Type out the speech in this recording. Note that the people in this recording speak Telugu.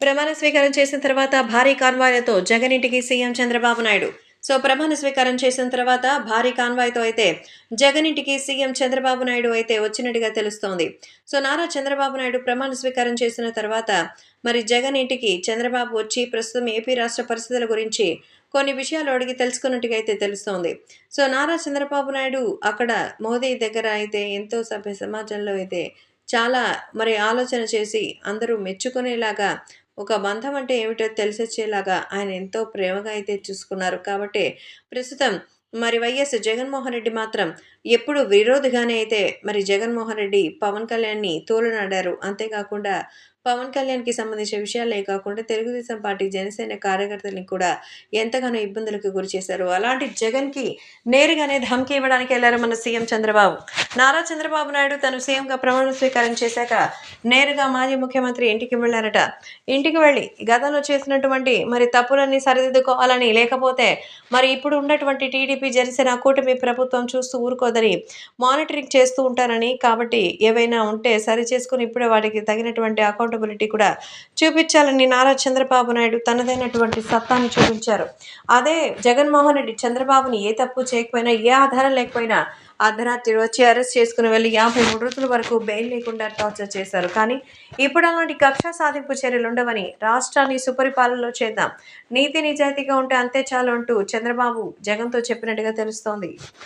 ప్రమాణ స్వీకారం చేసిన తర్వాత భారీ కాన్వాయ్లతో జగన్ ఇంటికి సీఎం చంద్రబాబు నాయుడు. సో ప్రమాణ స్వీకారం చేసిన తర్వాత భారీ కాన్వాయ్తో అయితే జగన్ ఇంటికి సీఎం చంద్రబాబు నాయుడు అయితే వచ్చినట్టుగా తెలుస్తోంది. సో నారా చంద్రబాబు నాయుడు ప్రమాణ స్వీకారం చేసిన తర్వాత మరి జగన్ ఇంటికి చంద్రబాబు వచ్చి ప్రస్తుతం ఏపీ రాష్ట్ర పరిస్థితుల గురించి కొన్ని విషయాలు అడిగి తెలుసుకున్నట్టుగా అయితే తెలుస్తోంది. సో నారా చంద్రబాబు నాయుడు అక్కడ మోదీ దగ్గర అయితే ఎంతో సభ్య సమాజంలో అయితే చాలా మరి ఆలోచన చేసి అందరూ మెచ్చుకునేలాగా ఒక బంధం అంటే ఏమిటో తెలిసొచ్చేలాగా ఆయన ఎంతో ప్రేమగా అయితే చూసుకున్నారు. కాబట్టి ప్రస్తుతం మరి వైఎస్ జగన్మోహన్ రెడ్డి మాత్రం ఎప్పుడు విరోధిగానే అయితే మరి జగన్మోహన్ రెడ్డి పవన్ కళ్యాణ్ని తోలునాడారు. అంతేకాకుండా పవన్ కళ్యాణ్కి సంబంధించిన విషయాలే కాకుండా తెలుగుదేశం పార్టీ జనసేన కార్యకర్తల్ని కూడా ఎంతగానో ఇబ్బందులకు గురి చేశారు. అలాంటి జగన్కి నేరుగానే ధమ్కి ఇవ్వడానికి వెళ్ళారు మన సీఎం చంద్రబాబు. నారా చంద్రబాబు నాయుడు తను సీఎంగా ప్రమాణ స్వీకారం చేశాక నేరుగా మాజీ ముఖ్యమంత్రి ఇంటికి వెళ్ళారట. ఇంటికి వెళ్ళి గతంలో చేసినటువంటి మరి తప్పులన్నీ సరిదిద్దుకోవాలని లేకపోతే మరి ఇప్పుడు ఉన్నటువంటి టీడీపీ జనసేన కూటమి ప్రభుత్వం చూస్తూ ఊరుకోదని మానిటరింగ్ చేస్తూ ఉంటారని కాబట్టి ఏవైనా ఉంటే సరి చేసుకుని ఇప్పుడే వాటికి తగినటువంటి అకౌంటబిలిటీ కూడా చూపించాలని నారా చంద్రబాబు నాయుడు తనదైనటువంటి సత్తాన్ని చూపించారు. అదే జగన్మోహన్ రెడ్డి చంద్రబాబుని ఏ తప్పు చేయకపోయినా ఏ ఆధారం లేకపోయినా అర్ధరాత్రి వచ్చి అరెస్ట్ చేసుకుని వెళ్ళి యాభై మూడు రోజుల వరకు బెయిల్ లేకుండా టార్చర్ చేశారు. కానీ ఇప్పుడు అలాంటి కక్ష సాధింపు చర్యలు ఉండవని రాష్ట్రాన్ని సుపరిపాలనలో చేద్దాం. నీతి నిజాయితీగా ఉంటే అంతే చాలు అంటూ చంద్రబాబు జగన్తో చెప్పినట్టుగా తెలుస్తోంది.